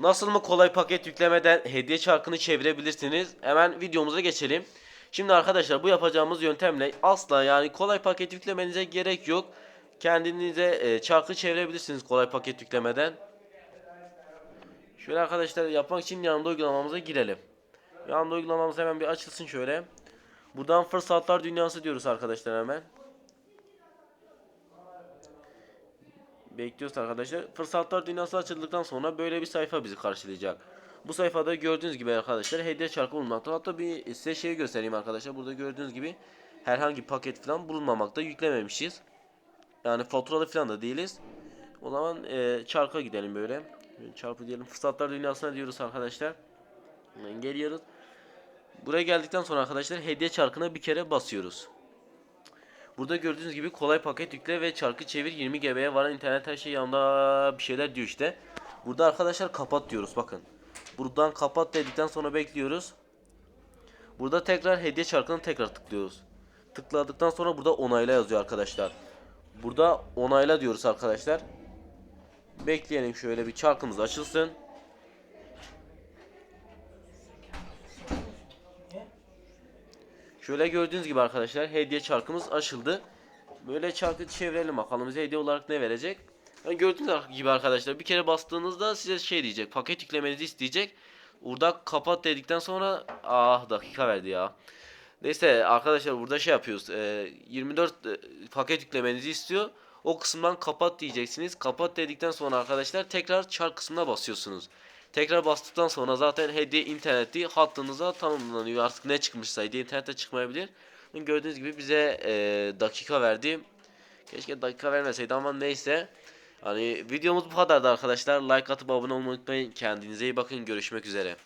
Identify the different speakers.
Speaker 1: Nasıl mı kolay paket yüklemeden hediye çarkını çevirebilirsiniz? Hemen videomuza geçelim. Şimdi arkadaşlar bu yapacağımız yöntemle asla yani kolay paket yüklemenize gerek yok. Kendinize e, çarkı çevirebilirsiniz kolay paket yüklemeden. Şöyle arkadaşlar yapmak için yanında uygulamamıza girelim. Yanında uygulamamız hemen bir açılsın şöyle. Buradan fırsatlar dünyası diyoruz arkadaşlar hemen. Bekliyoruz arkadaşlar. Fırsatlar dünyası açıldıktan sonra böyle bir sayfa bizi karşılayacak. Bu sayfada gördüğünüz gibi arkadaşlar hediye çarkı bulunmakta. Hatta bir size şeyi göstereyim arkadaşlar. Burada gördüğünüz gibi herhangi paket falan bulunmamakta. Yüklememişiz. Yani faturalı falan da değiliz. O zaman e, çarka gidelim böyle. Çarpı diyelim. Fırsatlar dünyasına diyoruz arkadaşlar. Hemen geliyoruz. Buraya geldikten sonra arkadaşlar hediye çarkına bir kere basıyoruz. Burada gördüğünüz gibi kolay paket yükle ve çarkı çevir 20 GB'ye varan internet her şey yanında bir şeyler diyor işte. Burada arkadaşlar kapat diyoruz bakın. Buradan kapat dedikten sonra bekliyoruz. Burada tekrar hediye çarkını tekrar tıklıyoruz. Tıkladıktan sonra burada onayla yazıyor arkadaşlar. Burada onayla diyoruz arkadaşlar. Bekleyelim şöyle bir çarkımız açılsın. Şöyle gördüğünüz gibi arkadaşlar hediye çarkımız açıldı. Böyle çarkı çevirelim bakalım bize hediye olarak ne verecek. Yani gördüğünüz gibi arkadaşlar bir kere bastığınızda size şey diyecek paket yüklemenizi isteyecek. Burada kapat dedikten sonra ah dakika verdi ya. Neyse arkadaşlar burada şey yapıyoruz. e, 24 e, paket yüklemenizi istiyor. O kısımdan kapat diyeceksiniz. Kapat dedikten sonra arkadaşlar tekrar çark kısmına basıyorsunuz. Tekrar bastıktan sonra zaten hediye interneti hattınıza tanımlanıyor. Artık ne çıkmışsa hediye internete çıkmayabilir. Gördüğünüz gibi bize e, dakika verdi. Keşke dakika vermeseydi ama neyse. Hani videomuz bu kadardı arkadaşlar. Like atıp abone olmayı unutmayın. Kendinize iyi bakın. Görüşmek üzere.